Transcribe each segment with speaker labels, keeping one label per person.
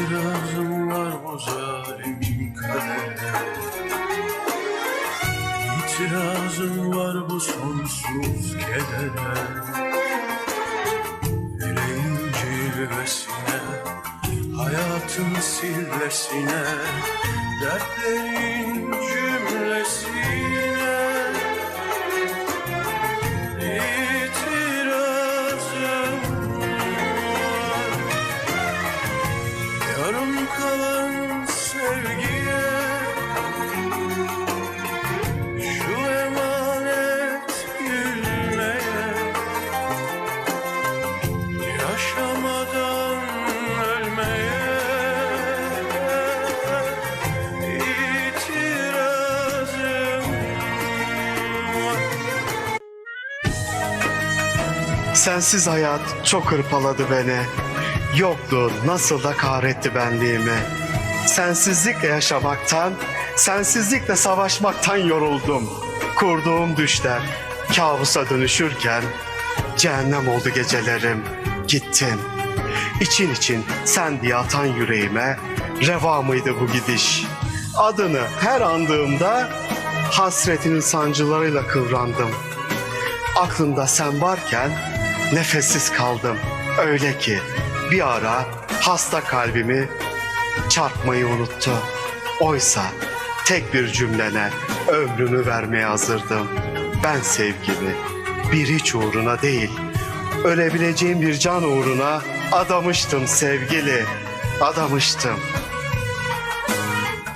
Speaker 1: İtirazım var bu zalim kadere İtirazım var bu sonsuz kedere Yüreğim cilvesine Hayatın sillesine Dertlerin
Speaker 2: Sensiz hayat çok hırpaladı beni. Yokluğun nasıl da kahretti benliğimi. Sensizlikle yaşamaktan, sensizlikle savaşmaktan yoruldum. Kurduğum düşler kabusa dönüşürken cehennem oldu gecelerim. Gittin. İçin için sen diye atan yüreğime reva mıydı bu gidiş? Adını her andığımda hasretinin sancılarıyla kıvrandım. Aklımda sen varken nefessiz kaldım. Öyle ki bir ara hasta kalbimi çarpmayı unuttu. Oysa tek bir cümlene ömrümü vermeye hazırdım. Ben sevgimi bir hiç uğruna değil, ölebileceğim bir can uğruna adamıştım sevgili, adamıştım.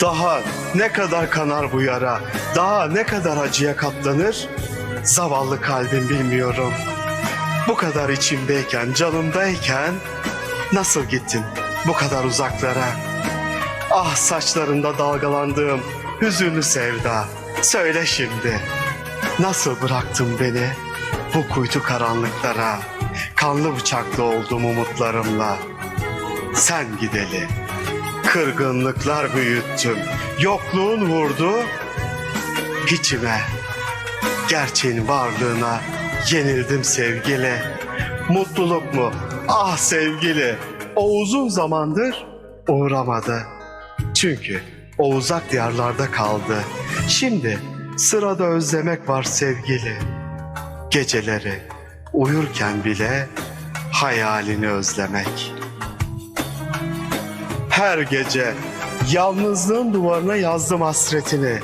Speaker 2: Daha ne kadar kanar bu yara, daha ne kadar acıya katlanır, zavallı kalbim bilmiyorum. Bu kadar içimdeyken, canımdayken nasıl gittin bu kadar uzaklara? Ah saçlarında dalgalandığım hüzünlü sevda, söyle şimdi. Nasıl bıraktın beni bu kuytu karanlıklara? Kanlı bıçaklı oldum umutlarımla. Sen gideli. Kırgınlıklar büyüttüm. Yokluğun vurdu içime. Gerçeğin varlığına yenildim sevgili. Mutluluk mu? Ah sevgili. O uzun zamandır uğramadı. Çünkü o uzak diyarlarda kaldı. Şimdi sırada özlemek var sevgili. Geceleri uyurken bile hayalini özlemek. Her gece yalnızlığın duvarına yazdım hasretini.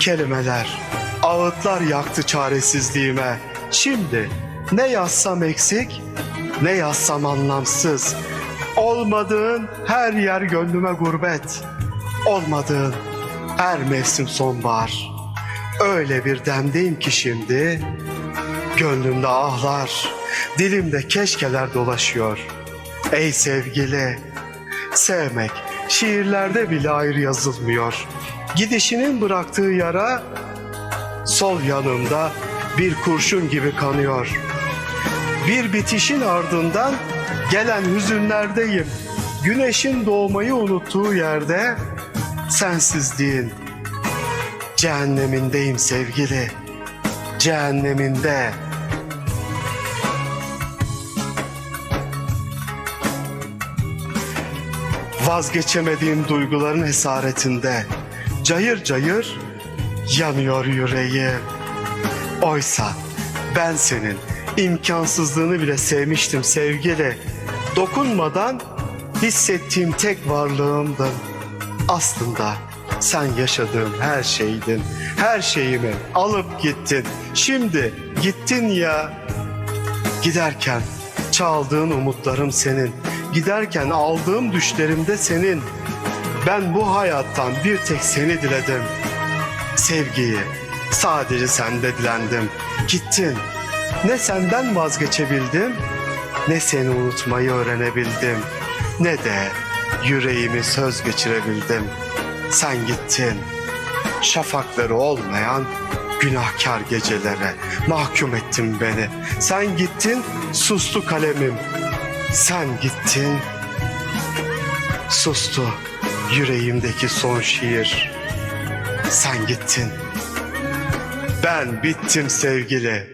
Speaker 2: Kelimeler, ağıtlar yaktı çaresizliğime. Şimdi ne yazsam eksik, ne yazsam anlamsız. Olmadığın her yer gönlüme gurbet. Olmadığın her mevsim sonbahar. Öyle bir demdeyim ki şimdi, gönlümde ahlar, dilimde keşkeler dolaşıyor. Ey sevgili, Sevmek şiirlerde bile ayrı yazılmıyor. Gidişinin bıraktığı yara sol yanımda bir kurşun gibi kanıyor. Bir bitişin ardından gelen hüzünlerdeyim. Güneşin doğmayı unuttuğu yerde sensizliğin cehennemindeyim sevgili. Cehenneminde. Vazgeçemediğim duyguların esaretinde cayır cayır yanıyor yüreğim. Oysa ben senin imkansızlığını bile sevmiştim sevgili. Dokunmadan hissettiğim tek varlığımdın. Aslında sen yaşadığım her şeydin. Her şeyimi alıp gittin. Şimdi gittin ya. Giderken çaldığın umutlarım senin. Giderken aldığım düşlerim de senin. Ben bu hayattan bir tek seni diledim. Sevgiyi sadece sende dilendim. Gittin. Ne senden vazgeçebildim, ne seni unutmayı öğrenebildim. Ne de yüreğimi söz geçirebildim. Sen gittin. Şafakları olmayan günahkar gecelere mahkum ettin beni. Sen gittin, sustu kalemim. Sen gittin, sustu yüreğimdeki son şiir. Sen gittin. Ben bittim sevgili.